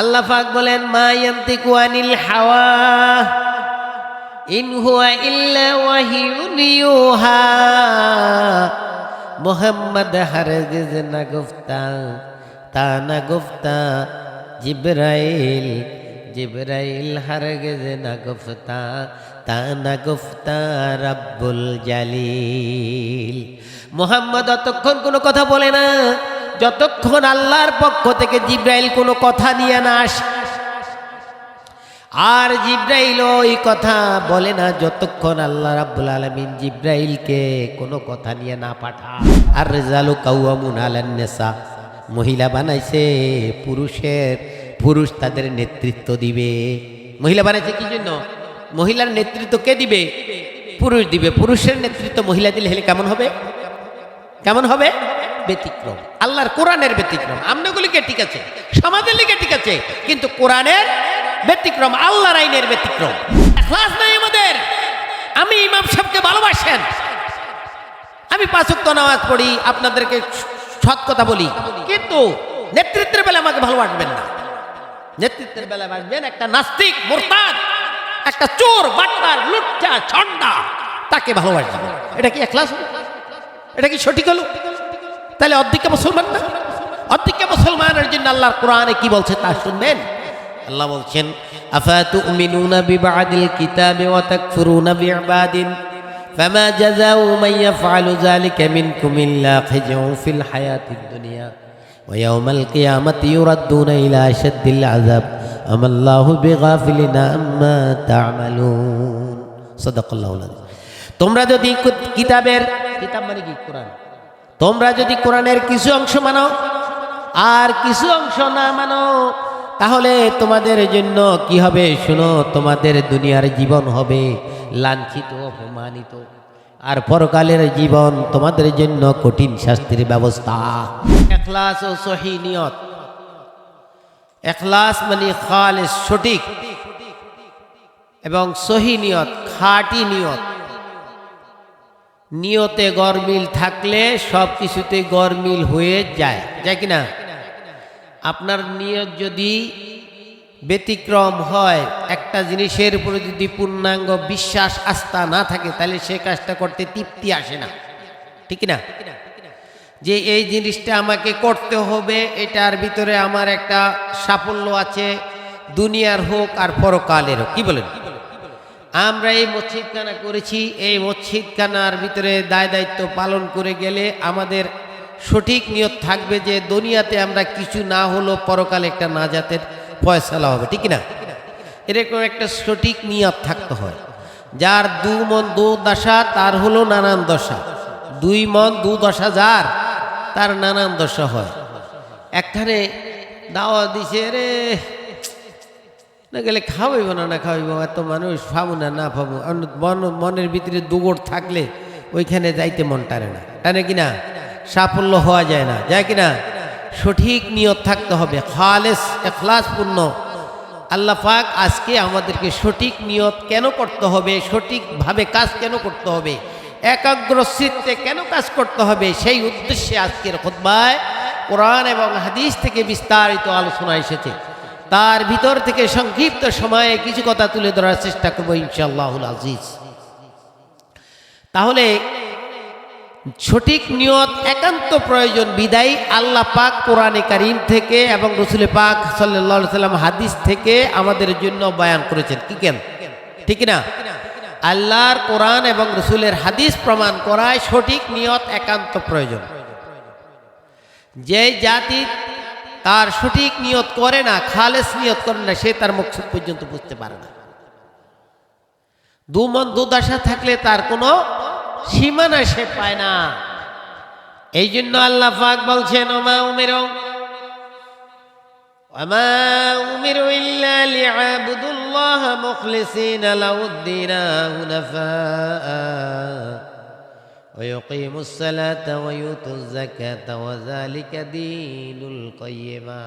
আল্লাহ পাক বলেন, মা ইয়ান্তিকু আনিল হাওয়া, ইন হুয়া ইল্লা ওয়াহিয়ুন ইউহা। মোহাম্মদ হরগিজ না গুফতা তা না গুফতা জিব্রাইল জিব্রাইল হরগিজ না গুফতা তা না গুফতা রব্বুল জালিল। মোহাম্মদ অতক্ষণ কোনো কথা বলে না। যতক্ষণ আল্লাহর পক্ষ থেকে জিব্রাইল কোনো কথা নিয়ে না আসে, আর জিব্রাইল ওই কথা বলে না, যতক্ষণ আল্লাহ রাব্বুল আলমিন জিব্রাইলকে কোনো কথা নিয়ে না পাঠা আর রেজালু কাউয়ামুন আলান নেশা মহিলা বানাইছে পুরুষের, পুরুষ তাদের নেতৃত্ব দিবে। মহিলা বানাইছে কি জন্য? মহিলার নেতৃত্ব কে দিবে? পুরুষ দিবে। পুরুষের নেতৃত্ব মহিলা দিলে হেলে কেমন হবে? কেমন হবে? ব্যতিক্রম। আল্লাহর কোরআনের ব্যতিক্রম। আমনাগুলিকে ঠিক আছে, সমাজের লিগে ঠিক আছে, কিন্তু কোরআনের ব্যতিক্রম, আল্লাহর আইনের ব্যতিক্রম। ক্লাস নাই আমাদের। আমি ইমাম সাহেবকে ভালোবাসেন। আমি পাঁচক্ত নামাজ পড়ি, আপনাদেরকে সৎ কথা বলি। কিন্তু নেতৃত্বের বেলা আমাকে ভালোবাসবেন না। নেতৃত্বের বেলা বাসবেন একটা নাস্তিক, মোরতাদ, একটা চোর বাট্টার লুচ্চা ছন্ডা তাকে ভালোবাসবেন এটা কি এখলাস? এটা কি সঠিক হলো? তাহলে অর্ধেকটা মুসলমান না অর্ধেকটা মুসলমানের জন্য আল্লাহর কোরআনে কি বলছে তা শুনবেন আল্লাহ বলছেন আফাতুমিনুনা বিবাদিল কিতাবে ওয়া তাকফুরুনা বিইবাদিন فما جزاء من يفعل ذلك منكم إلا خزي في الحياة الدنيا ويوم القيامة يردون إلى أشد العذاب أما الله بغافل عما تعملون صدق الله العظيم তোমরা যদি কু- কিতাবের কিতাব মানে কি কোরআন তোমরা যদি কোরআনের কিছু অংশ মানো, আর কিছু অংশ না মানো, তাহলে তোমাদের জন্য কি হবে? শুনো, তোমাদের দুনিয়ার জীবন হবে লাঞ্ছিত, অপমানিত। আর পরকালের জীবন তোমাদের জন্য কঠিন শাস্তির ব্যবস্থা। এখলাস ও সহি নিয়ত। এখলাস মানে খালেস, সঠিক। এবং সহি নিয়ত, খাঁটি নিয়ত। নিয়তে গরমিল থাকলে সব কিছুতে গরমিল হয়ে যায়। যায় কি না আপনার নিয়ত যদি ব্যতিক্রম হয়, একটা জিনিসের উপরে যদি পূর্ণাঙ্গ বিশ্বাস, আস্থা না থাকে, তাহলে সে কাজটা করতে তৃপ্তি আসে না। ঠিক না যে এই জিনিসটা আমাকে করতে হবে, এটার ভিতরে আমার একটা সাফল্য আছে, দুনিয়ার হোক আর পরকালের হোক। কি বলেন? আমরা এই মসজিদখানা করেছি। এই মসজিদখানার ভিতরে দায় দায়িত্ব পালন করে গেলে আমাদের সঠিক নিয়ত থাকবে যে দুনিয়াতে আমরা কিছু না হলো পরকালে একটা নাজাতের ফয়সালা হবে, ঠিক না এরকম একটা সঠিক নিয়ত থাকতে হয়। যার দু মন দু দশা, তার হলো নানান দশা। দুই মন দু দশা যার, তার নানান দশা হয়। একখানে দাওয়া দিছে, রে না গেলে খাওয়াইব না না খাওয়াইব, এত মানুষ পাবো না না পাবো মন, মনের ভিতরে দুগড় থাকলে ওইখানে যাইতে মন টানে না। টানে কি না? সাফল্য হওয়া যায় না। যায় কি না? সঠিক নিয়ত থাকতে হবে, খালেস, এখলাসপূর্ণ। আল্লাহ পাক আজকে আমাদেরকে সঠিক নিয়ত কেন করতে হবে, সঠিকভাবে কাজ কেন করতে হবে, একাগ্র চিত্তে কেন কাজ করতে হবে, সেই উদ্দেশ্যে আজকের খোদ্বায় কোরআন এবং হাদিস থেকে বিস্তারিত আলোচনা এসেছে। তার ভিতর থেকে সংক্ষিপ্ত সময়ে কিছু কথা তুলে ধরার চেষ্টা করব ইনশাআল্লাহুল আজিজ। তাহলে, সঠিক নিয়ত একান্ত প্রয়োজন, বিদায়ী আল্লাহ পাক কোরআনে কারিম থেকে এবং রসুল পাক সাল্লাহ সাল্লাম হাদিস থেকে আমাদের জন্য বয়ান করেছেন। কি কেন? ঠিক না? আল্লাহর কোরআন এবং রসুলের হাদিস প্রমাণ করায় সঠিক নিয়ত একান্ত প্রয়োজন। যে জাতি তার সঠিক নিয়ত করে না খালেস নিয়ত করে না সে তার মকসুদ পর্যন্ত বুঝতে পারে না দু মন দুদশা থাকলে তার কোনো সীমানা সে পায় না এই জন্য আল্লাহ পাক বলছেন ওমা উমের وما أمروا إلا ليعبدوا الله مخلصين له الدين حنفاء ويقيموا الصلاة ويؤتوا الزكاة وذلك دين القيمة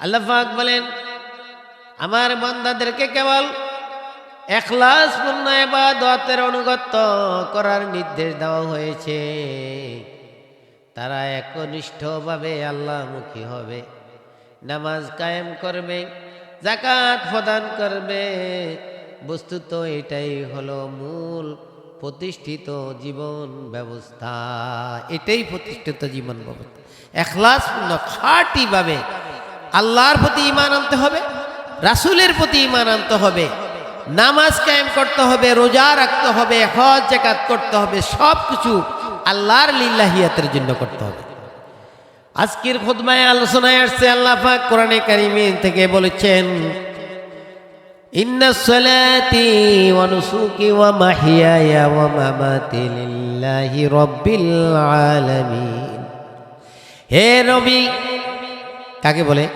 আল্লাহ পাক বলেন আমার বান্দাদেরকে কেবল এখলাস পূর্ণ এবাদতের অনুগত করার নির্দেশ দেওয়া হয়েছে তারা একনিষ্ঠভাবে আল্লাহমুখী হবে নামাজ কায়েম করবে জাকাত প্রদান করবে বস্তুত এটাই হলো মূল প্রতিষ্ঠিত জীবন ব্যবস্থা। এটাই প্রতিষ্ঠিত জীবন ব্যবস্থা। এখলাসপূর্ণ, খাঁটিভাবে আল্লাহর প্রতি ইমান আনতে হবে, রাসুলের প্রতি ইমান আনতে হবে, নামাজ কায়েম করতে হবে, রোজা রাখতে হবে, হজ জাকাত করতে হবে সব কিছু আল্লাহর লিল্লাহিয়াতের জন্য করতে হবে। আজকের খুদমায় আলোচনায় আসছে আল্লাহ কোরআনে কারিমে থেকে বলেছেন হে নবী, কাকে বলে?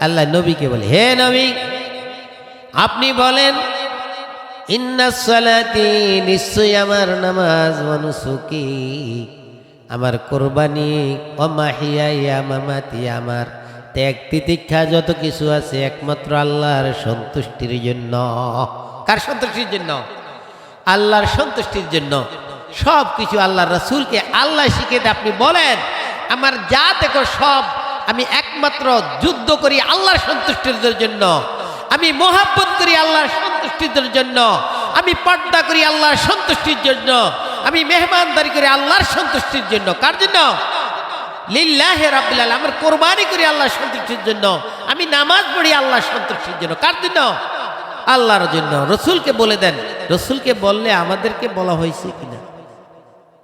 আল্লাহ নবীকে বলে। হে নবী, আপনি বলেন, ইন্না সলাতি নিশ্চয়ই আমার নামাজ মনুসুকি আমার কোরবানি অমাহিয়া মামাতি আমার। ত্যাগ তিতিক্ষা যত কিছু আছে একমাত্র আল্লাহর সন্তুষ্টির জন্য। কার সন্তুষ্টির জন্য? আল্লাহর সন্তুষ্টির জন্য। সব কিছু আল্লাহর রসুলকে আল্লাহ শিখে আপনি বলেন, আমার যা দেখো সব আমি একমাত্র যুদ্ধ করি আল্লাহর সন্তুষ্টির জন্য। আমি মোহাব্বত করি আল্লাহর সন্তুষ্টির জন্য। আমি পর্দা করি আল্লাহর সন্তুষ্টির জন্য। আমি মেহমানদারি করি আল্লাহর সন্তুষ্টির জন্য। কার জন্য? লিল্লাহে রাব্বিল আমার কোরবানি করি আল্লাহ সন্তুষ্টির জন্য। আমি নামাজ পড়ি আল্লাহ সন্তুষ্টির জন্য। কার জন্য? আল্লাহর জন্য। রসুলকে বলে দেন, রসুলকে বললে আমাদেরকে বলা হয়েছে কিনা?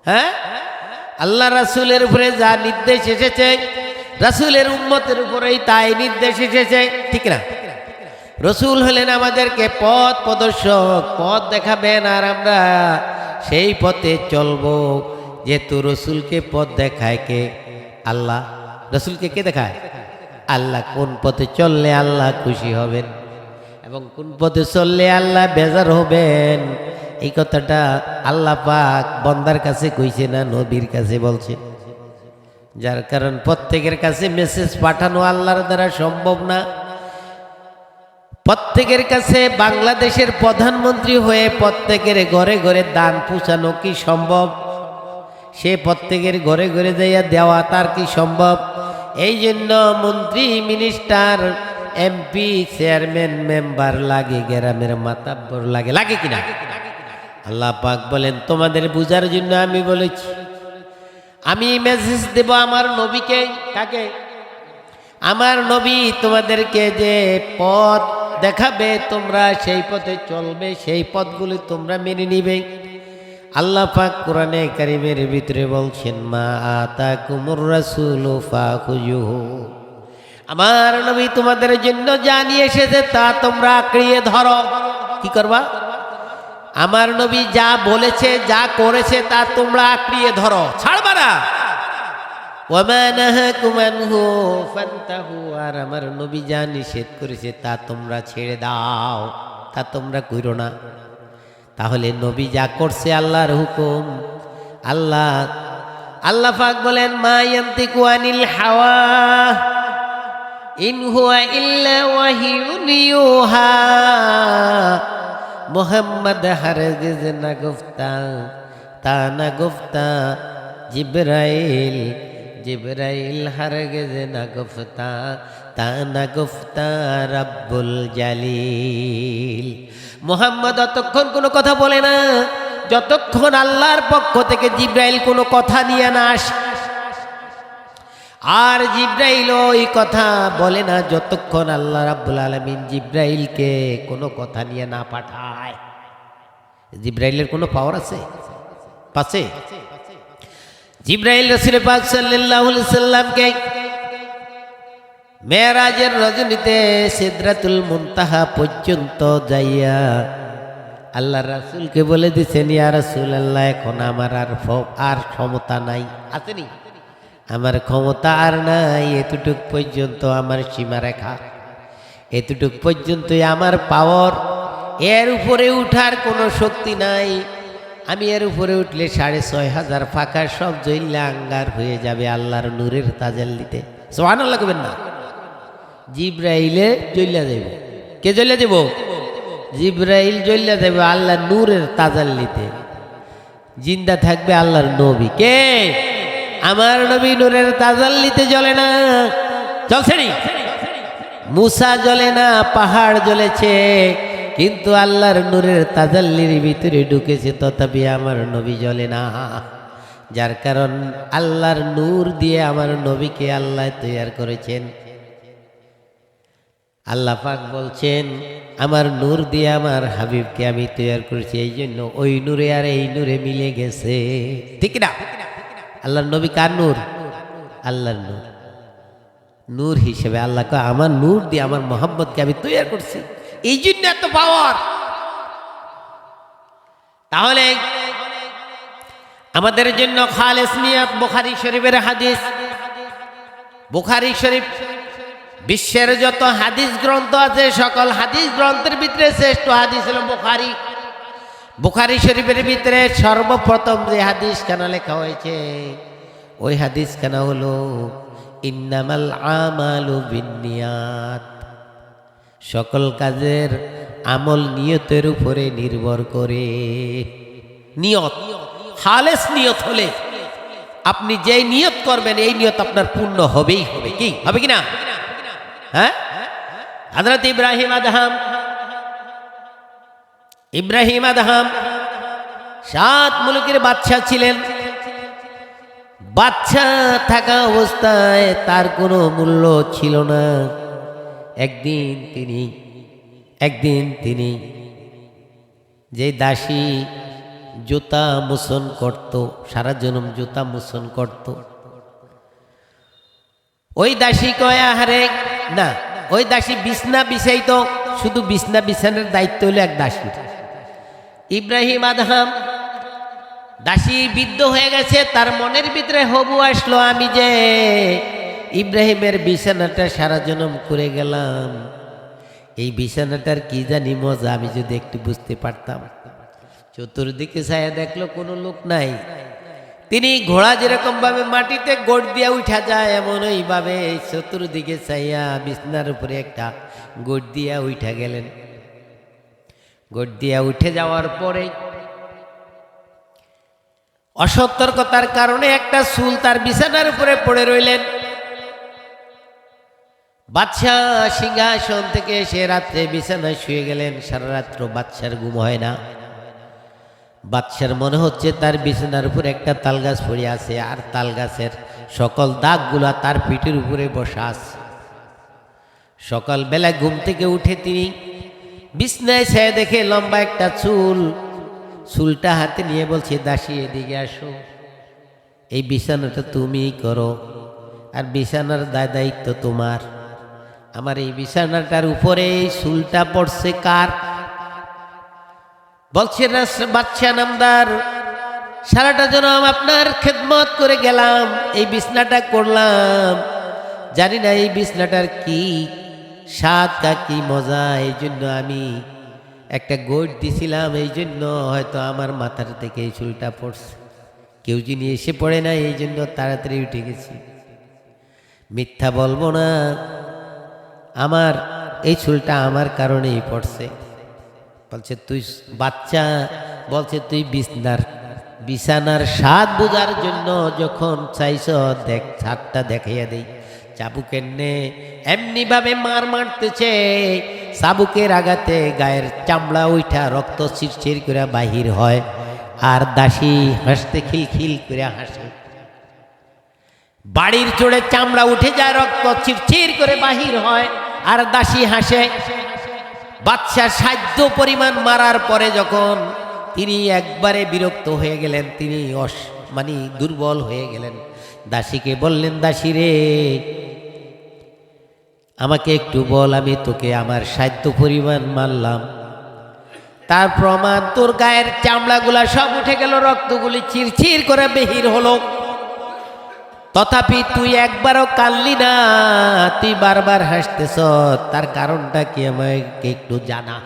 হ্যাঁ? আল্লাহ রাসূলের উপরে যা নির্দেশ এসেছে, রাসূলের উম্মতের উপরেই তাই নির্দেশ এসেছে। ঠিক না? রসুল হলেন আমাদেরকে পথ প্রদর্শক। পথ দেখাবেন আর আমরা সেই পথে চলবো। যেহেতু রসুলকে পথ দেখায় কে? আল্লাহ, রসুলকে কে দেখায়? আল্লাহ, কোন পথে চললে আল্লাহ খুশি হবেন? এবং কোন পথে চললে আল্লাহ বেজার হবেন? এই কথাটা আল্লাহ পাক বন্দার কাছে কইছে না, নবীর কাছে বলছে। যার কারণ প্রত্যেকের কাছে মেসেজ পাঠানো আল্লাহর দ্বারা সম্ভব না। প্রত্যেকের কাছে বাংলাদেশের প্রধানমন্ত্রী হয়ে প্রত্যেকের ঘরে ঘরে দান পৌঁছানো কি সম্ভব? সে প্রত্যেকের ঘরে ঘরে যাইয়া দেওয়া, তার কি সম্ভব? এই জন্য মন্ত্রী, মিনিস্টার, এমপি, চেয়ারম্যান, মেম্বার লাগে, গ্রামের মাতাব্বর লাগে লাগে কিনা আল্লাহ পাক বলেন, তোমাদের বুঝার জন্য আমি বলেছি, আমি মেসেজ দেব আমার নবীকে। কাকে? আমার নবী তোমাদেরকে যে পথ দেখাবে, তোমরা সেই পথে চলবে, সেই পথগুলি তোমরা মেনে নিবে। আল্লাহ পাক কোরআনে কারিমের ভিতরে বলছেন, মা আতা কুমুর রাসুল আমার নবী তোমাদের জন্য জানিয়ে এসেছে তা তোমরা আঁকড়িয়ে ধরো। কি করবা? আমার নবী যা বলেছে, যা করেছে তা তোমরা আঁকড়িয়ে ধরো। ছাড়বা না। আর আমার নবী যা নিষেধ করেছে তা তোমরা ছেড়ে দাও। তা তোমরা কইরো না। তাহলে নবী যা করছে আল্লাহর হুকুম। আল্লাহ আল্লাহ পাক বলেন, মা ইয়ান্তিকু আনিল হাওয়া, ইন হুয়া ইল্লা ওয়াহিয়ুন ইউহা। মোহাম্মদ হরগিজ না গুফতা তা না গুফতা জিব্রাইল জিব্রাইল হরগিজ না গুফতা তা না গুফতা রব্বুল জালিল। মোহাম্মদ অতক্ষণ কোনো কথা বলে না। যতক্ষণ আল্লাহর পক্ষ থেকে জিব্রাইল কোনো কথা নিয়ে না আর জিব্রাইল ওই কথা বলে না যতক্ষণ আল্লাহ রাব্বুল আলমিন জিব্রাইলকে কোনো কথা নিয়ে না পাঠায়। জিব্রাইলের কোনো পাওয়ার আছে? পাশে জিব্রাইল রসুল পাক আলাইহি সাল্লামকে মেরাজের রজনীতে সিদরাতুল মুনতাহা পর্যন্ত যাইয়া আল্লাহ রাসূলকে বলে দিছেন, ইয়া রাসুল আল্লাহ এখন আমার আর আর ক্ষমতা নাই। আসেনি আমার ক্ষমতা আর নাই, এতটুক পর্যন্ত আমার সীমারেখা। এতটুক পর্যন্তই আমার পাওয়ার। এর উপরে উঠার কোনো শক্তি নাই। আমি এর উপরে উঠলে সাড়ে ছয় হাজার ফাঁকা সব জইল্লা আঙ্গার হয়ে যাবে আল্লাহর নূরের তাজাল্লিতে। সোহান আল্লাহ করবেন না। জিব্রাইলে জ্বল্লা দেব। কে জ্বল্লা দেব? জিব্রাইল জ্বল্লা দেব আল্লাহ নূরের তাজাল্লিতে। জিন্দা থাকবে আল্লাহর নবী। কে? আমার নবী নূরের তাজাল্লিতে জ্বলে না। চলছে নি? মুসা জ্বলে না, পাহাড় জ্বলেছে। কিন্তু আল্লাহর নূরের তাজাল্লির ভিতরে ঢুকেছে, তথাপি আমার নবী জ্বলে না। যার কারণ আল্লাহর নূর দিয়ে আমার নবীকে আল্লাহ তৈয়ার করেছেন। আল্লাহ পাক বলছেন, আমার নূর দিয়ে আমার হাবিবকে আমি তৈয়ার করেছি, এই জন্য ওই নূরে আর এই নূরে মিলে গেছে। ঠিক না? আল্লাহর নবী কার নূর? আল্লাহর নূর। নূর হিসেবে আল্লাহকে আমার নূর দিয়ে আমার মোহাম্মদকে আমি তৈয়ার করছি। এই জন্য এত পাওয়ার তাহলে আমাদের জন্য খালেস নিয়াত বুখারি শরীফের হাদিস। বুখারি শরীফ বিশ্বের যত হাদিস গ্রন্থ আছে, সকল হাদিস গ্রন্থের ভিতরে শ্রেষ্ঠ হাদিস হল বুখারি। বুখারি শরীফের ভিতরে সর্বপ্রথম যে হাদিস খানা লেখা হয়েছে? ওই হাদিস কেন হলো? ইন্নামাল আমালু বিনিয়াত সকল কাজের আমল নিয়তের উপরে নির্ভর করে। নিয়ত, খালেস নিয়ত হলে আপনি যেই নিয়ত করবেন, এই নিয়ত আপনার পূর্ণ হবেই হবে। কি? হবে কি না? হ্যাঁ? হজরত ইব্রাহিম আদহাম। ইব্রাহিম আদহাম সাত মুলুকের বাচ্চা ছিলেন। বাচ্চা থাকা অবস্থায় তার কোনো মূল্য ছিল না। একদিন তিনি একদিন তিনি যে দাসী জুতা মোচন করত, সারা জনম জুতা মোচন করত। ওই দাসী কয়, আহারে না, ওই দাসী বিছনা বিছাইতো, শুধু বিছনা বিছানোর দায়িত্ব হলো এক দাসীর ইব্রাহিম আদহাম, দাসী বিদ্ধ হয়ে গেছে, তার মনের ভিতরে হবু আসলো, আমি যে ইব্রাহিমের বিছানাটা সারা জনম করে গেলাম। এই বিছানাটার কি জানি মজা, আমি যদি একটু বুঝতে পারতাম। চতুর্দিকে ছায়া দেখল কোনো লোক নাই। তিনি ঘোড়া যেরকম ভাবে মাটিতে গোট দিয়া উঠা যায়, এমন ওইভাবে চতুর্দিকে চাইয়া বিছনার উপরে একটা গোট দিয়া উঠা গেলেন। গোট দিয়া উঠে যাওয়ার পরে অসতর্কতার কারণে একটা চুল তার বিছানার উপরে পড়ে রইলেন। বাদশা সিংহাসন থেকে সে রাত্রে বিছানায় শুয়ে গেলেন, সারা রাত্র বাচ্চার ঘুম হয় না। বাচ্চার মনে হচ্ছে তার বিছানার উপর একটা তালগাছ পড়ে আছে, আর তালগাছের সকল দাগগুলা তার পিঠের উপরে বসা আছে। সকালবেলা ঘুম থেকে উঠে তিনি বিছনায় ছেয়ে দেখে লম্বা একটা চুল, চুলটা হাতে নিয়ে বলছে, দাসী, এদিকে আসো। এই বিছানাটা তুমিই করো, আর বিছানার দায় দায়িত্ব তোমার। আমার এই বিছানাটার উপরে এই চুলটা পড়ছে কার? বলছে না বাচ্চা নামদার, সারাটা জনম আপনার খেদমত করে গেলাম, এই বিছনাটা করলাম। জানি না এই বিছনাটার কি স্বাদ কা কি মজা, এই জন্য আমি একটা গোট দিছিলাম, এই জন্য হয়তো আমার মাথার থেকে এই চুলটা পড়ছে। কেউ যিনি এসে পড়ে না এই জন্য তাড়াতাড়ি উঠে গেছি। মিথ্যা বলব না, আমার এই চুলটা আমার কারণেই পড়ছে। বলছে, তুই বাচ্চা, বলছে, তুই বিছনার, বিছানার স্বাদ বোঝার জন্য যখন চাইছ, দেখ ছাদটা দেখাইয়া দেই। চাবুকের নে, এমনিভাবে মার মারতেছে। চাবুকের আগাতে গায়ের চামড়া উঠা রক্ত চিরচির করে বাহির হয় আর দাসী হাসতে খিলখিল করে হাসে। বাড়ির চোড়ে চামড়া উঠে যায়, রক্ত চিরচির করে বাহির হয় আর দাসী হাসে। বাচ্চা সাধ্য পরিমাণ মারার পরে যখন তিনি একবারে বিরক্ত হয়ে গেলেন, তিনি অস মানে দুর্বল হয়ে গেলেন। দাসীকে বললেন, দাসী রে, আমাকে একটু বল, আমি তোকে আমার সাধ্য পরিমাণ মারলাম। তার প্রমাণ, তোর গায়ের চামড়াগুলা সব উঠে গেল, রক্তগুলি চিরচির করে বেহির হলো। তথাপি তুই একবারও কানলি না, তুই বারবার হাসতেছ, তার কারণটা কি আমাকে একটু জানা।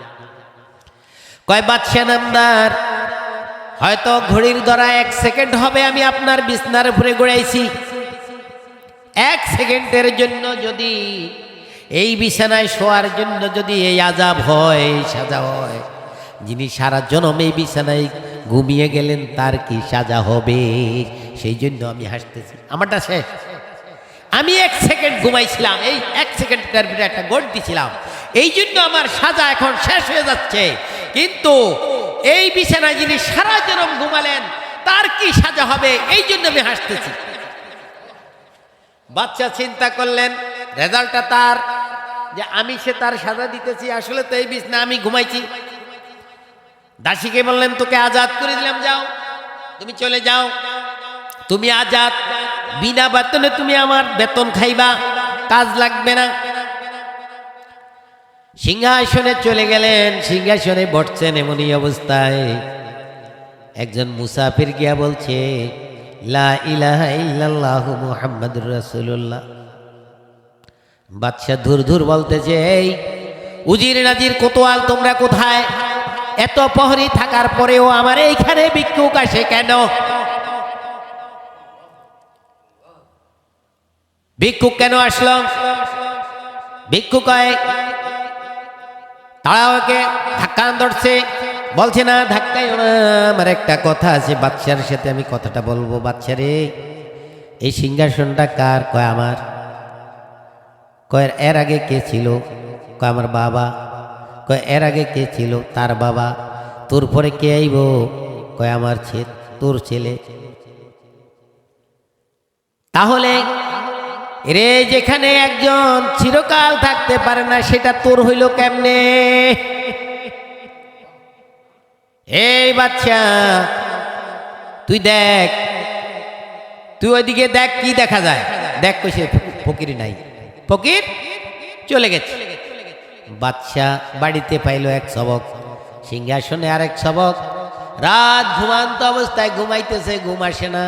কয় বাদশা নামদার, হয়তো ঘড়ির দ্বারা এক সেকেন্ড হবে আমি আপনার বিছনার উপরে গড়াইছি। এক সেকেন্ডের জন্য যদি, এই বিছানায় শোয়ার জন্য যদি এই আজাব হয় সাজা হয়, যিনি সারা জনম এই বিছানায় ঘুমিয়ে গেলেন, তার কি সাজা হবে? সেই জন্য আমি হাসতেছি। আমারটা শেষ। আমি এক সেকেন্ড ঘুমাইছিলাম, এই এক সেকেন্ডের ভিতরে একটা গোট দিছিলাম। এই জন্য আমার সাজা এখন শেষ হয়ে যাচ্ছে। কিন্তু এই বিছানায় যিনি সারা জনম ঘুমালেন, তার কি সাজা হবে? এই জন্য আমি হাসতেছি। বাচ্চা চিন্তা করলেন, রেজাল্টটা তার। যে আমি সে তার সাজা দিতেছি, আসলে তো এই বিছনা আমি ঘুমাইছি। দাসীকে বললেন, তোকে আজাদ করে দিলাম, যাও। তুমি চলে যাও। তুমি আজাদ, বিনা বেতনে তুমি আমার বেতন খাইবা, কাজ লাগবে না। সিংহাসনে চলে গেলেন, সিংহাসনে বসছেন এমনই অবস্থায়। একজন মুসাফির গিয়া বলছে, লা ধুর ধুর বলতেছে, এই উজির নাজির কোতোয়াল তোমরা কোথায়? এত প্রহরী থাকার পরেও আমার এইখানে ভিক্ষুক আসে কেন? ভিক্ষুক কেন আসলো? ভিক্ষুক কয় তারা ওকে ধাক্কা ধরছে। বলছে, না, ধাক্কাই না। আমার একটা কথা আছে বাচ্চার সাথে আমি কথাটা বলব বাচ্চারে এই সিংহাসনটা কার? কয় আমার। কয়, এর আগে কে ছিল? কয়, আমার বাবা। কয়, এর আগে কে ছিল? তার বাবা। তোর পরে কে আইব? কয়, আমার ছেলে তোর ছেলে। তাহলে রে যেখানে একজন চিরকাল থাকতে পারে না, সেটা তোর হইল কেমনে? এই বাচ্চা, তুই দেখ, তুই ওইদিকে দেখ কি দেখা যায়। দেখ কইছে ফকির নাই। ফকির চলে গেছে। বাচ্চা বাড়িতে পাইলো এক সবক, সিংহাসনে আরেক সবক। রাত ঘুমান্ত অবস্থায় ঘুমাইতেছে, ঘুম আসে না।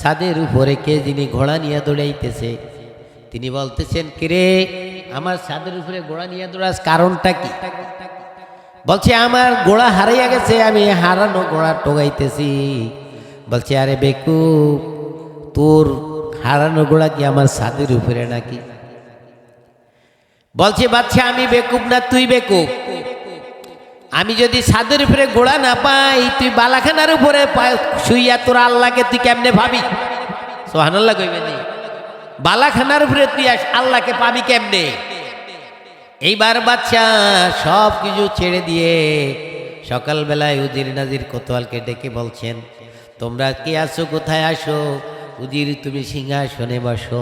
ছাদের উপরে কে যিনি ঘোড়া নিয়ে দৌড়াইতেছে, তিনি বলতেছেন, কিরে, আমার ছাদের উপরে ঘোড়া নিয়ে দৌড়াস কারণটা কি? বলছে, আমার গোড়া হারাইয়া গেছে, আমি হারানো গোড়া টোগাইতেছি বলছে, আরে বেকু, তোর হারানো গোড়া কি আমার ছাদের উপরে নাকি? বলছে বাচ্চা আমি বেকুব না, তুই বেকুব। আমি যদি ছাদের উপরে গোড়া না পাই, তুই বালাখানার উপরে শুইয়া তোর আল্লাহকে তুই কেমনে ভাবি? সোহানাল্লাহ কইবে নি। বালাখানার উপরে তুই আল্লাহকে পাবি কেমনে? এইবার বাচ্চা সব কিছু ছেড়ে দিয়ে সকালবেলায় উজির নাজির কোতোয়ালকে ডেকে বলছেন, তোমরা কে আসো কোথায় আসো উজির, তুমি সিংহাসনে বসো।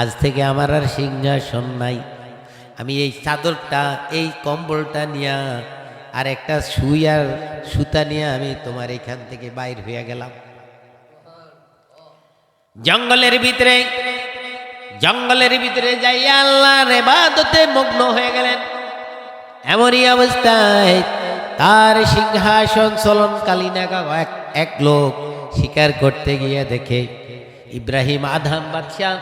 আজ থেকে আমার আর সিংহাসন নাই। আমি এই চাদরটা, এই কম্বলটা নিয়া আর একটা সুই আর সুতা নিয়ে আমি তোমার এখান থেকে বাইর হয়ে গেলাম। জঙ্গলের ভিতরে জঙ্গলের ভিতরে যাই আল্লাহর এবাদতে মগ্ন হয়ে গেলেন। এমনই অবস্থায় তার সিংহাসন চলনকালীন এক- এক লোক শিকার করতে গিয়ে দেখে, ইব্রাহিম আধাম বাদশাহ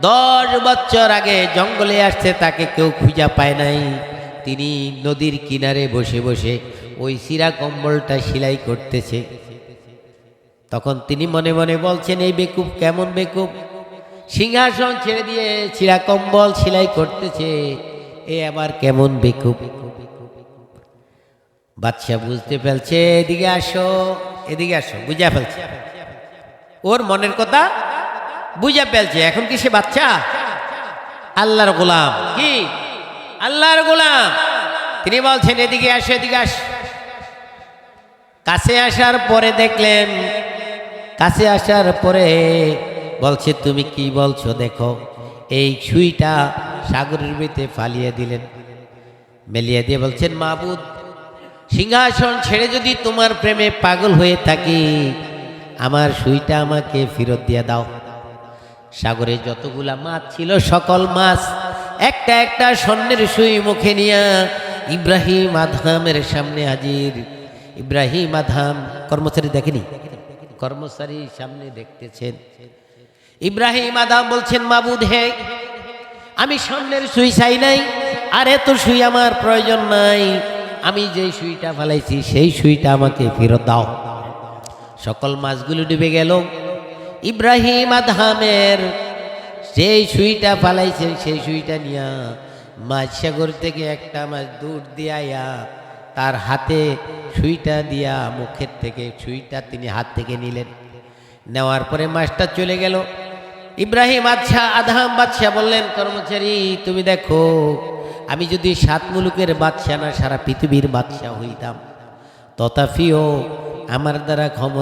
দশ বছর আগে জঙ্গলে আসছে, তাকে কেউ খুঁজা পায় নাই। তিনি নদীর কিনারে বসে বসে ওই সিরা কম্বলটা সেলাই করতেছে। তখন তিনি মনে মনে বলছেন, এই বেকুব, কেমন বেকুব? সিংহাসন ছেড়ে দিয়ে চিরা কম্বল সেলাই করতেছে, এ আবার কেমন বেকুব? বাদশাহ বুঝতে ফেলছে, এদিকে আসো এদিকে আসো, বুঝা ফেলছে। ওর মনের কথা বুঝা ফেলছে, এখন কি সে বাচ্চা? আল্লাহর গোলাম। কি? আল্লাহর গোলাম। তিনি বলছেন, এদিকে আসো, এদিকে আস। কাছে আসার পরে দেখলেন, কাছে আসার পরে বলছে, তুমি কি বলছো? দেখো, এই সুইটা সাগরের ভিতরে ফালিয়ে দিলেন। মেলিয়ে দিয়ে বলছেন, মাবুদ, সিংহাসন ছেড়ে যদি তোমার প্রেমে পাগল হয়ে থাকি, আমার সুইটা আমাকে ফেরত দিয়ে দাও। সাগরে যতগুলা মাছ ছিল, সকল মাছ একটা একটা স্বর্ণের সুই মুখে নিয়া ইব্রাহিম আধামের সামনে হাজির। ইব্রাহিম আধাম কর্মচারী দেখেনি? কর্মচারী সামনে দেখতেছেন। ইব্রাহিম আদাম বলছেন, মাবুদ, হে, আমি স্বর্ণের সুই চাই নাই, আর এত সুই আমার প্রয়োজন নাই। আমি যেই সুইটা ফেলাইছি, সেই সুইটা আমাকে ফেরত দাও। সকল মাছগুলো ডুবে গেল। ইব্রাহিম আদহামের যেই সুইটা ফালাইছেন, সেই সুইটা নিয়া মাছ সাগর থেকে একটা মাছ দূর দিয়া তার হাতে সুইটা দিয়া মুখের থেকে, সুইটা তিনি হাত থেকে নিলেন। নেওয়ার পরে মাছটা চলে গেল। ইব্রাহিম আচ্ছা আধাম বাদশাহ বললেন, কর্মচারী, তুমি দেখো, আমি যদি সাত মুলুকের বাদশাহ না, সারা পৃথিবীর বাদশাহ হইতাম। তথাপিও আমার দ্বারা ক্ষম,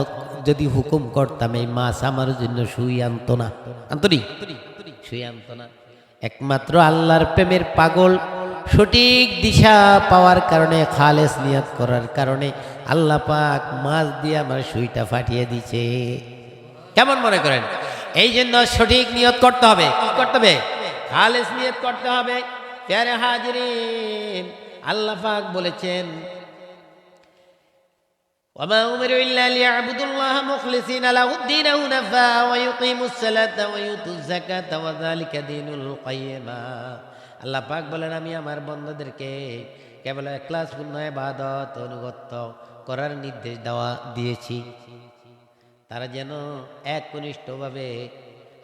যদি হুকুম করতাম, এই মাছ আমার জন্য শুই আনতো না। আন্তরি শুই আনতো না। একমাত্র আল্লাহর প্রেমের পাগল, সঠিক দিশা পাওয়ার কারণে, খালেস নিয়ত করার কারণে আল্লাহ পাক মাছ দিয়ে আমার সুইটা ফাটিয়ে দিছে কেমন মনে করেন? এই জন্য সঠিক নিয়ত করতে হবে। কি করতে হবে? খালেস নিয়ত করতে হবে। হাজরিন। আল্লাহ পাক বলেছেন وما أمروا إلا ليعبدوا الله مخلصين له الدين حنفاء ويقيموا الصلاة ويؤتوا الزكاة وذلك دين القيمة আল্লাহ পাক বলেন আমি আমার বন্ধুদেরকে কেবল ক্লাস পূর্ণ বাদত অনুগত্য করার নির্দেশ দেওয়া দিয়েছি তারা যেন একনিষ্ঠভাবে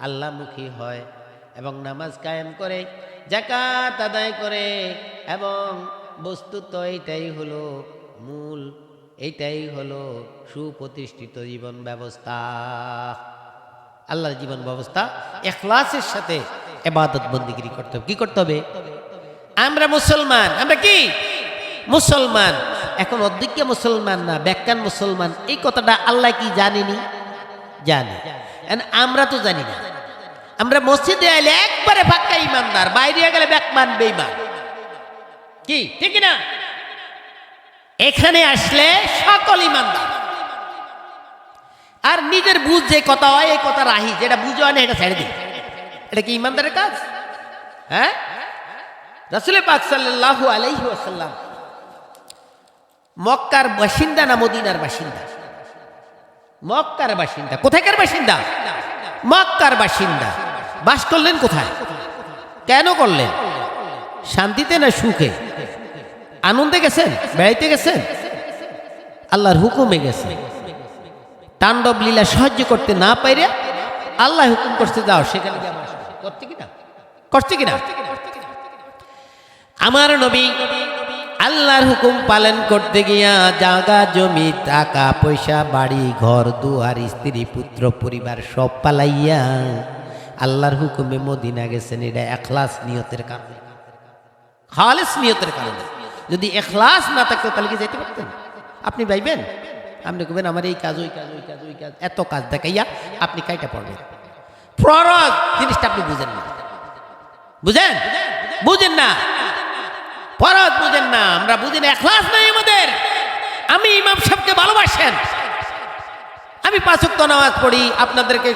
আল্লাহমুখী হয় এবং নামাজ কায়েম করে জাকাত আদায় করে এবং বস্তুত এইটাই হলো মূল এইটাই হলো সুপ্রতিষ্ঠিত জীবন ব্যবস্থা। আল্লাহর জীবন ব্যবস্থা, এখলাসের সাথে এবাদত বন্দিগিরি করতে হবে। কি করতে হবে? আমরা মুসলমান, আমরা কি? মুসলমান। এখন অধিজ্ঞ মুসলমান না, ব্যাখ্যান মুসলমান। এই কথাটা আল্লাহ কি জানেনি? জানে। আমরা তো জানি না। আমরা মসজিদে এলে একবারে ফাঁকা ইমানদার, বাইরে গেলে ব্যাকমান বেইমান কি? ঠিক না এখানে আসলে সকল ইমানদার। আর নিজের বুঝ যে কথা হয়, এই কথা রাহি, যেটা বুঝে হয় না, এটা ছেড়ে দিই এটা কি ইমানদারের কাজ? হ্যাঁ? রাসুল পাক সাল্লাল্লাহু আলাইহি ওয়াসাল্লাম মক্কার বাসিন্দা না মদিনার বাসিন্দা? মক্কার বাসিন্দা। কোথাকার বাসিন্দা? মক্কার বাসিন্দা। বাস করলেন কোথায়? কেন করলেন? শান্তিতে না সুখে? আনন্দে গেছেন? বেড়াইতে গেছেন? আল্লাহর হুকুমে গেছে তাণ্ডব লীলা সাহায্য করতে না পাইরে আল্লাহ হুকুম করতে যাও, সেখানে। করছে কিনা? করছে কিনা? আমার নবী আল্লাহর হুকুম পালন করতে গিয়া জাগা জমি, টাকা, পয়সা, বাড়ি, ঘর, দুয়ার, স্ত্রী, পুত্র, পরিবার সব পালাইয়া আল্লাহর হুকুমে মদিনা গেছেন। এটা এখলাস নিয়তের কারণে। খালেস নিয়তের কারণে। যদি এখলাস না থাকতো, তাহলে কি যেতে পারতেন? আপনি ভাইবেন? আপনি কবেন আমার এই কাজ, ওই কাজ ওই কাজ ওই কাজ, এত কাজ দেখাইয়া আপনি কাইটা পড়বেন। ফরজ জিনিসটা আপনি বুঝেন না। বুঝেন? বুঝেন না। ফরজ বুঝেন না। আমরা বুঝি না, এখলাস নাই আমাদের। আমি ইমাম সাহেবকে ভালোবাসেন। আমি পাঁচক্ত নামাজ পড়ি, আপনাদেরকে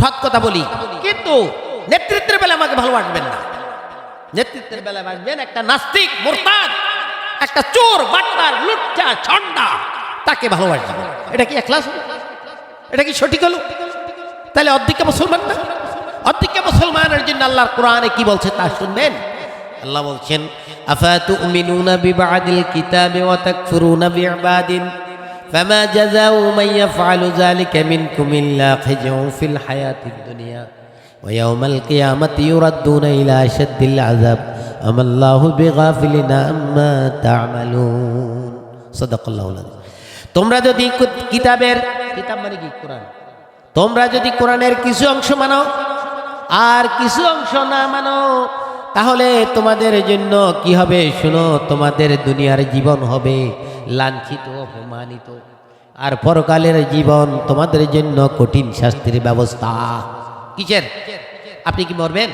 সৎ কথা বলি। কিন্তু নেতৃত্বের বেলা আমাকে ভালোবাসবেন না। নেতৃত্বের বেলা আসবেন একটা নাস্তিক, মোরতাদ। একটা চোর বাট্টার লুচ্চা ছন্ডা তাকে ভালোবাসবেন এটা কি একলাস হলো? এটা কি সঠিক হলো তাহলে অর্ধেকটা মুসলমান না অর্ধেকটা মুসলমানের জন্য আল্লাহর কোরআনে কি বলছে তা শুনবেন আল্লাহ বলছেন আফাতুমিনুনা বিবাদিল কিতাবে ওয়া তাকফুরুনা বিইবাদিন فما جزاء من يفعل ذلك منكم إلا خزي في الحياة الدنيا ويوم القيامة يردون إلى أشد العذاب أما الله بغافل عما تعملون صدق الله العظيم তোমরা যদি কু- কিতাবের কিতাব মানে কি কোরআন তোমরা যদি কোরআনের কিছু অংশ মানো আর কিছু অংশ না মানো তাহলে তোমাদের জন্য কি হবে শুনো তোমাদের দুনিয়ার জীবন হবে লাঞ্ছিত অপমানিত আর পরকালের জীবন তোমাদের জন্য কঠিন শাস্তির ব্যবস্থা কিসের আপনি কি মরবেন?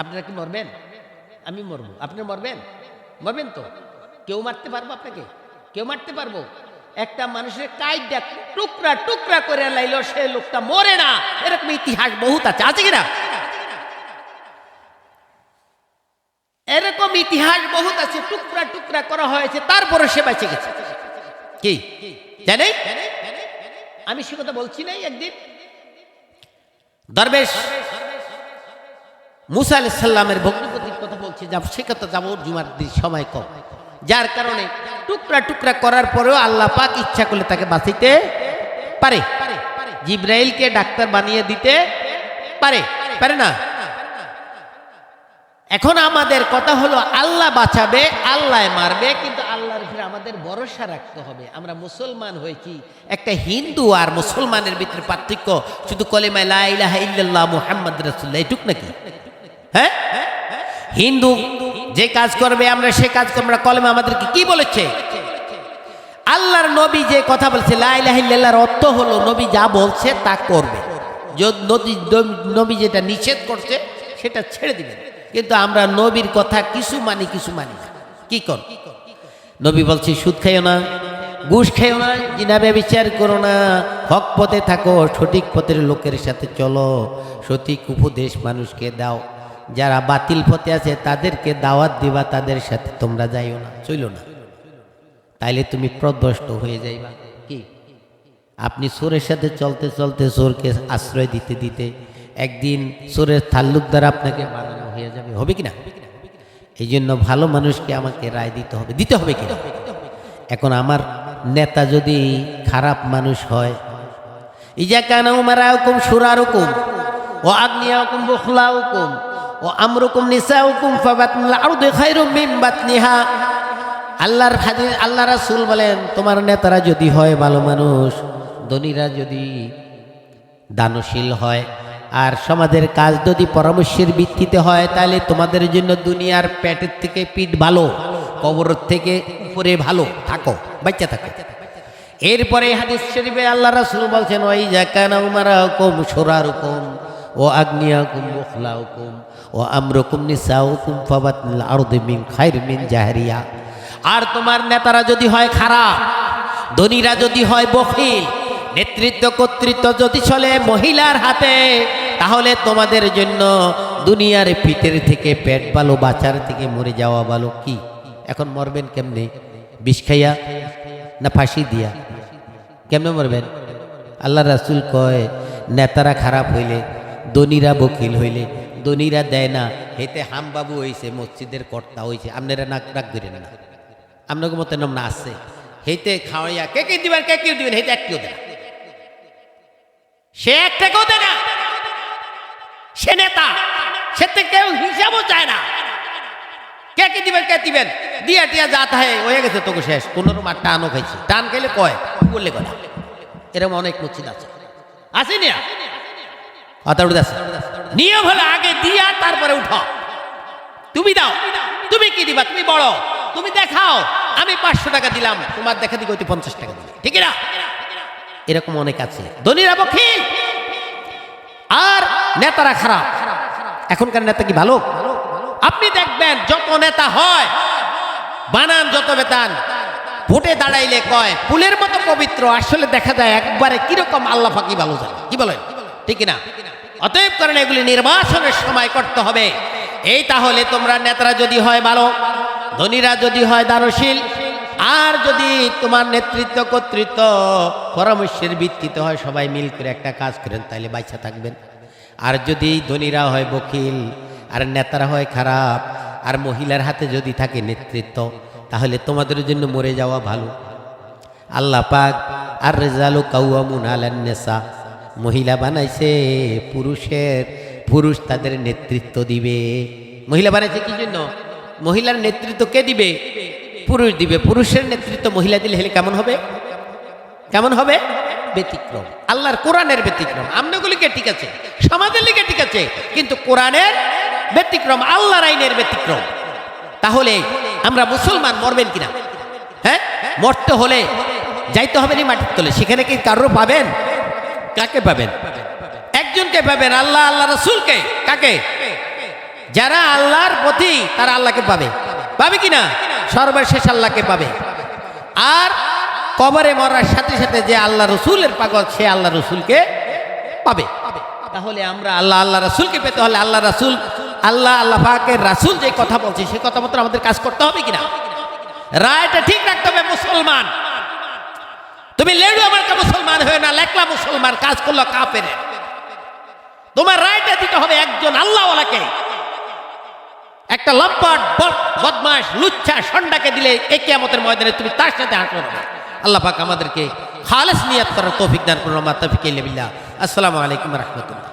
আপনারা কি মরবেন? আমি মরবো। আপনি মরবেন? মরবেন তো? কেউ মারতে পারব আপনাকে? কেউ মারতে পারব? একটা মানুষের কাইডা টুকরা টুকরা করে লাইলো, সে লোকটা মরে না। এরকম ইতিহাস বহুত আছে। আছে কিনা? এরকম ইতিহাস বহুত আছে। টুকরা টুকরা করা হয়েছে, তারপরে সে বেঁচে গেছে। কি? জানেন? আমি সে কথা বলছি নাই একদিন। দরবেশ মুসা আলি সাল্লামের ভগ্নিপতির কথা বলছি যাব সে কথা যাব জুমার দিন, সময় কম। যার কারণে টুকরা টুকরা করার পরেও আল্লাহ পাক ইচ্ছা করলে তাকে বাঁচাইতে পারে। জিব্রাইলকে ডাক্তার বানিয়ে দিতে পারে। পারে না? এখন আমাদের কথা হলো, আল্লাহ বাঁচাবে, আল্লাহ মারবে, কিন্তু আল্লাহর উপরে আমাদের ভরসা রাখতে হবে। আমরা মুসলমান হয়েছি, একটা হিন্দু আর মুসলমানের ভিতরে পার্থক্য, শুধু কলেমায় লা ইলাহা ইল্লাল্লাহ মুহাম্মদ রাসূলুল্লাহ এটুক নাকি? হ্যাঁ? হিন্দু যে কাজ করবে, আমরা সে কাজ করব। আমরা কলেমা আমাদেরকে কি বলেছে? আল্লাহর নবী যে কথা বলছে, লা ইলাহা ইল্লাল্লাহর অর্থ হলো নবী যা বলছে তা করবে। নবী যেটা নিষেধ করছে, সেটা ছেড়ে দিবেন। কিন্তু আমরা নবীর কথা কিছু মানি কিছু মানি না। কি কর? নবী বলছে, সুদ খাইও না, ঘুষ খাইও না জিনাবে বিচার করো না, হক পথে থাকো, সঠিক পথের লোকের সাথে চলো, সঠিক উপদেশ মানুষকে দাও। যারা বাতিল পথে আছে, তাদেরকে দাওয়াত দিবা, তাদের সাথে তোমরা যাইও না, চইলো না। তাইলে তুমি প্রদষ্ট হয়ে যাইবা। কি? আপনি সুরের সাথে চলতে চলতে সুরকে আশ্রয় দিতে দিতে একদিন চোরের তাল্লুকদার আপনাকে বানানো হয়ে যাবে। হবে কি না? এই জন্য ভালো মানুষকে আমাকে রায় দিতে হবে। দিতে হবে কি না? এখন আমার নেতা যদি খারাপ মানুষ হয় ইজা কানা উমারা হুকুম সুরা হুকুম ও আগ্নিয়া হুকুম বখলা হুকুম ও আমরুকুম নিসা হুকুম ফাবাতনুল আরদু বাতনিহা। আল্লাহর আল্লাহ রাসূল বলেন, তোমার নেতারা যদি হয় ভালো মানুষ, ধনীরা যদি দানশীল হয়, আর সমাজের কাজ যদি পরামর্শের ভিত্তিতে হয়, তাহলে তোমাদের জন্য দুনিয়ার পেটের থেকে পিঠ ভালো, কবর থেকে উপরে ভালো, থাকো, বাচ্চা থাকো। এরপরে হাদিস শরীফে আল্লাহ রাসূল বলছেন ওই জাকানা উমারা হুকুম সোরা হুকুম ও আগ্নিয়া হুকুম বখলা হুকুম ও আমরকুম নিসা হুকুম ফাবাতনিল আরদি মিন খায়র মিন জাহরিয়া। আর তোমার নেতারা যদি হয় খারাপ, ধনীরা যদি হয় বখিল, নেতৃত্ব কর্তৃত্ব যদি চলে মহিলার হাতে, তাহলে তোমাদের জন্য দুনিয়ার পিতের থেকে পেট ভালো বাচ্চার থেকে মরে যাওয়া ভালো কি? এখন মরবেন কেমনে? বিষ খাইয়া না ফাঁসি দিয়া? কেমনে মরবেন? আল্লাহ রাসুল কয়, নেতারা খারাপ হইলে দনিরা বকিল হইলে দনিরা দেয় না। হেতে হামবাবু হইছে, মসজিদের কর্তা হইছে। আপনারা নাক ডাক ধরে না। আপনাকে মতো নাম না আছে। হেতে খাওয়াইয়া কে কে দিবেন, কে কেউ দিবেন, হেতে একটিও দেয়। সে এক টাকাও দেয় না। সে নেতা, সে তো কেউ হিসাবও চায় না। কে কে দিবেন কে দিবেন? দিয়া টিয়া যা তাহে হয়ে গেছে তোকে শেষ। পনেরো মার টানও খাইছে। টান খাইলে কয়? বললে কথা? এরকম অনেক মসজিদ আছে। আছে কথা উঠে নিয়ম হলো আগে দিয়া, তারপরে উঠাও। তুমি দাও। তুমি কি দিবা? তুমি বড়। তুমি দেখাও। আমি পাঁচশো টাকা দিলাম। তোমার দেখা দিকে হয়তো পঞ্চাশ টাকা দিবে ঠিক না এরকম অনেক আছে। ধনীরা বখিল। আর নেতারা খারাপ। এখনকার নেতা কি ভালো? আপনি দেখবেন, যত নেতা হয়, বানান যত বেতান, ভোটে দাঁড়াইলে কয়, ফুলের মতো পবিত্র। আসলে দেখা যায় একবারে কীরকম আল্লাহ ফাঁকি ভালো জানে। কি বলেন? ঠিক না অতএব কারণে এগুলি নির্বাচনের সময় করতে হবে। এই তাহলে তোমরা নেতারা যদি হয় ভালো, ধনীরা যদি হয় দানশীল, আর যদি তোমার নেতৃত্ব, কর্তৃত্ব পরামর্শের ভিত্তিতে হয় সবাই মিল করে একটা কাজ করেন তাহলে বাচ্চা থাকবেন। আর যদি ধনীরা হয় বকিল, আর নেতারা হয় খারাপ, আর মহিলার হাতে যদি থাকে নেতৃত্ব, তাহলে তোমাদের জন্য মরে যাওয়া ভালো। আল্লাহ পাক, আর রেজালু কাউয়ামুন আলান্নেসা মহিলা বানাইছে, পুরুষের, পুরুষ তাদের নেতৃত্ব দিবে। মহিলা বানাইছে কি জন্য? মহিলার নেতৃত্ব কে দিবে? পুরুষ দিবে। পুরুষের নেতৃত্ব মহিলা দিলে হেলে কেমন হবে? কেমন হবে? ব্যতিক্রম। আল্লাহর কোরআনের ব্যতিক্রম। আমনাগুলিকে ঠিক আছে, সমাজের লিগে ঠিক আছে, কিন্তু কোরআনের ব্যতিক্রম, আল্লাহর আইনের ব্যতিক্রম। তাহলে আমরা মুসলমান মরবেন কিনা? হ্যাঁ? মরতে হলে যাইতে হবে নি মাটির তলে। সেখানে কি কারোর পাবেন? কাকে পাবেন? একজনকে পাবেন আল্লাহ আল্লাহ রসুলকে। কাকে? যারা আল্লাহর প্রতি তারা আল্লাহকে পাবে। পাবে কিনা? সর্বশেষ আল্লাহকে পাবে। আর কবরে মরার সাথে সাথে যে আল্লাহ রসুলের পাগল, সে আল্লাহ রসুলকে পাবে। তাহলে আমরা আল্লাহ আল্লাহ রসুলকে পেতে হলে আল্লাহ রসুল, আল্লাহ আল্লাহ পাকের রাসুল যে কথা বলছে, সে কথা মতো আমাদের কাজ করতে হবে কিনা? রায়টা ঠিক রাখতে হবে মুসলমান। তুমি লেডু আমার কা মুসলমান হয়ে না লেখলা মুসলমান, কাজ করল কাপের। তোমার রায়টা দিতে হবে একজন আল্লাহওয়ালাকে। একটা লম্পট বদ- বদমাস লুচ্ছা, সন্ডাকে দিলে একে আমাদের ময়দানে তুমি তার সাথে হাঁটো না। আল্লাহ পাক আমাদেরকে খালেস নিয়াত করার তৌফিক দান করুন আমার তৌফিক আসসালামু আলাইকুম রহমতুল্লাহ।